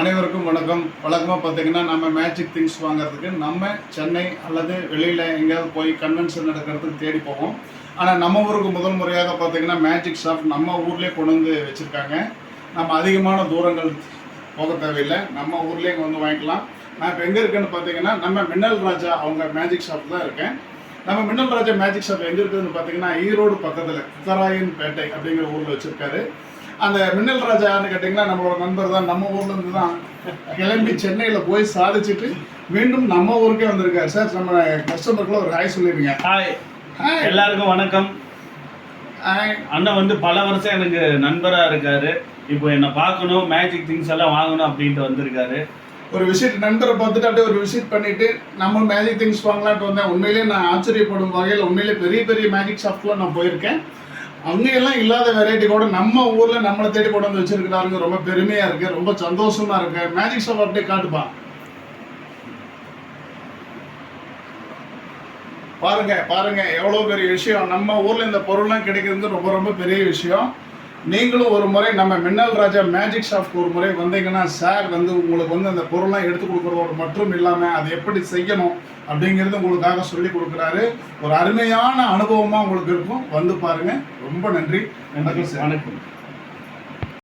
அனைவருக்கும் வணக்கம். வழக்கமாக பார்த்தீங்கன்னா நம்ம மேஜிக் திங்ஸ் வாங்குறதுக்கு நம்ம சென்னை அல்லது வெளியில் எங்கேயாவது போய் கன்வென்ஷன் நடக்கிறதுக்கு தேடி போவோம். ஆனால் நம்ம ஊருக்கு முதல் முறையாக பார்த்தீங்கன்னா மேஜிக் ஷாப் நம்ம ஊர்லேயே கொண்டு வந்து வச்சுருக்காங்க. நம்ம அதிகமான தூரங்கள் போக தேவையில்லை. நம்ம ஊர்லேயே இங்க வந்து வாங்கிக்கலாம். நான் இப்போ எங்கே இருக்கேன்னு பார்த்தீங்கன்னா நம்ம மின்னல் ராஜா அவங்க மேஜிக் ஷாப் தான் இருக்கேன். நம்ம மின்னல் ராஜா மேஜிக் ஷாப் எங்கே இருக்குதுன்னு பார்த்தீங்கன்னா ஈரோடு பக்கத்தில் குத்தராயன் பேட்டை அப்படிங்கிற ஊரில் வச்சுருக்காரு. அந்த மின்னல் ராஜா யாருன்னு கேட்டிங்கன்னா நம்மளோட நண்பர் தான் நம்ம ஊர்ல இருந்து தான் கிளம்பி சென்னையில் போய் சாதிச்சுட்டு மீண்டும் நம்ம ஊருக்கே வந்திருக்காரு. சார் நம்ம கஸ்டமருக்குள்ள ஒரு ஹாய் சொல்லிடுங்க. ஹாய் ஹாய் எல்லாருக்கும் வணக்கம். அண்ணன் வந்து பல வருஷம் எனக்கு நண்பரா இருக்காரு. இப்போ என்னை பார்க்கணும் மேஜிக் திங்ஸ் எல்லாம் வாங்கணும் அப்படின்ட்டு வந்திருக்காரு. ஒரு விசிட் நண்பரை பார்த்துட்டு அப்படியே ஒரு விசிட் பண்ணிட்டு நம்ம மேஜிக் திங்ஸ் வாங்கலான்ட்டு வந்தேன். உண்மையிலேயே நான் ஆச்சரியப்படும் வகையில் உண்மையிலேயே பெரிய பெரிய மேஜிக் ஷாப்லாம் நான் போயிருக்கேன். அங்கெல்லாம் இல்லாத வெரைட்டி கூட நம்ம ஊர்ல நம்மளை தேடி கொண்டு வந்து வச்சிருக்கிறாருங்க. ரொம்ப பெருமையா இருக்கு. ரொம்ப சந்தோஷமா இருக்கு. மேஜிக் ஷோ அப்படியே காட்டுப்பா. பாருங்க பாருங்க. எவ்வளோ பெரிய விஷயம். நம்ம ஊர்ல இந்த பொருள்லாம் கிடைக்கிறது ரொம்ப ரொம்ப பெரிய விஷயம். நீங்களும் ஒரு முறை நம்ம மின்னல் ராஜா மேஜிக் ஷாப்க்கு ஒரு முறை வந்தீங்கன்னா சார் வந்து உங்களுக்கு வந்து அந்த பொருள்லாம் எடுத்து கொடுக்குறதோடு மட்டும் இல்லாமல் அதை எப்படி செய்யணும் அப்படிங்கிறது உங்களுக்காக சொல்லி கொடுக்குறாரு. ஒரு அருமையான அனுபவமாக உங்களுக்கு இருக்கும். வந்து பாருங்க. ரொம்ப நன்றி. நன்றி. வணக்கம் சார் வணக்கம்.